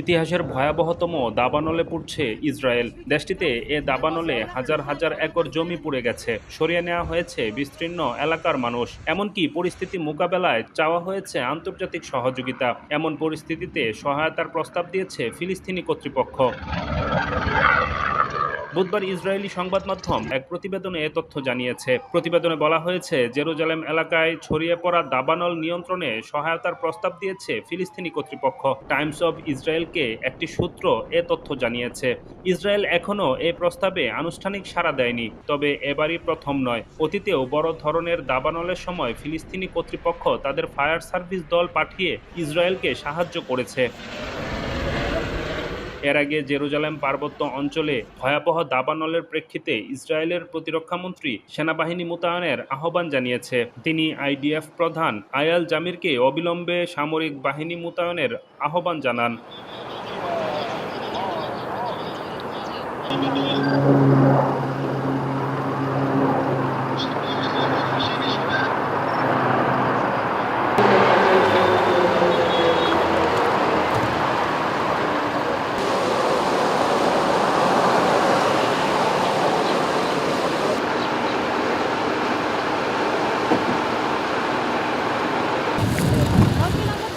ইতিহাসের ভয়াবহতম দাবানলে পুড়ছে ইসরায়েল। দেশটিতে এ দাবানলে হাজার হাজার একর জমি পুড়ে গেছে। সরিয়ে নেওয়া হয়েছে বিস্তীর্ণ এলাকার মানুষ। এমনকি পরিস্থিতি মোকাবেলায় চাওয়া হয়েছে আন্তর্জাতিক সহযোগিতা। এমন পরিস্থিতিতে সহায়তার প্রস্তাব দিয়েছে ফিলিস্তিনি কর্তৃপক্ষ। বুধবার ইসরায়েলি সংবাদ মাধ্যম এক প্রতিবেদনে এ তথ্য জানিয়েছে। প্রতিবেদনে বলা হয়েছে, জেরুজালেম এলাকায় ছড়িয়ে পড়া দাবানল নিয়ন্ত্রণে সহায়তার প্রস্তাব দিয়েছে ফিলিস্তিনি কর্তৃপক্ষ। টাইমস অব ইসরায়েলকে একটি সূত্র এ তথ্য জানিয়েছে। ইসরায়েল এখনও এ প্রস্তাবে আনুষ্ঠানিক সাড়া দেয়নি, তবে এবারই প্রথম নয়। অতীতেও বড় ধরনের দাবানলের সময় ফিলিস্তিনি কর্তৃপক্ষ তাদের ফায়ার সার্ভিস দল পাঠিয়ে ইসরায়েলকে সাহায্য করেছে। এর আগে জেরুজালেম পার্বত্য অঞ্চলে ভয়াবহ দাবানলের প্রেক্ষিতে ইসরায়েলের প্রতিরক্ষামন্ত্রী সেনাবাহিনী মোতায়েনের আহ্বান জানিয়েছে। তিনি আইডিএফ প্রধান আয়াল জামিরকে অবিলম্বে সামরিক বাহিনী মোতায়েনের আহ্বান জানান। Thank you.